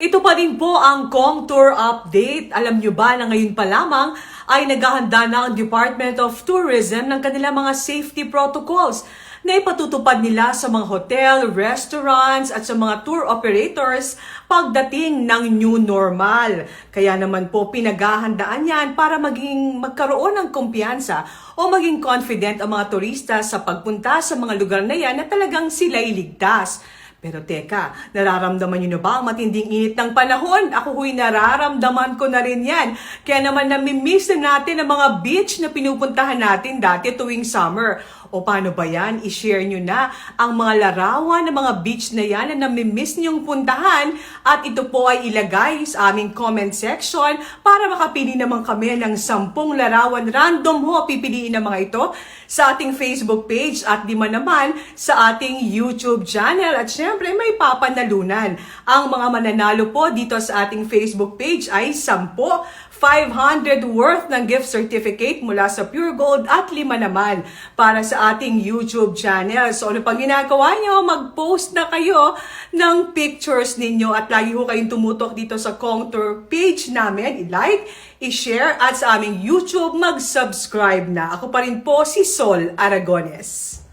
Ito pa rin po ang Kong Tour Update. Alam nyo ba na ngayon pa lamang ay naghahanda na ang Department of Tourism ng kanilang mga safety protocols na ipatutupad nila sa mga hotel, restaurants at sa mga tour operators pagdating ng new normal. Kaya naman po pinaghahandaan yan para maging magkaroon ng kumpiyansa o maging confident ang mga turista sa pagpunta sa mga lugar na yan na talagang sila iligtas. Pero teka, nararamdaman nyo na ba ang matinding init ng panahon? Ako huy nararamdaman ko na rin yan. Kaya naman namimiss na natin ang mga beach na pinupuntahan natin dati tuwing summer. O paano ba yan? I-share nyo na ang mga larawan ng mga beach na yan na namimiss nyong puntahan at ito po ay ilagay sa aming comment section para makapili naman kami ng sampung larawan. Random ho, pipiliin ng mga ito sa ating Facebook page at di man naman sa ating YouTube channel. At syempre, may papanalunan. Ang mga mananalo po dito sa ating Facebook page ay 10, 500 worth ng gift certificate mula sa Pure Gold at lima naman para sa ating YouTube channel. So ano pang ginagawa nyo? Mag-post na kayo ng pictures ninyo at lagi ho kayong tumutok dito sa Contour page namin. I-like, i-share at sa aming YouTube mag-subscribe na. Ako pa rin po si Sol Aragones.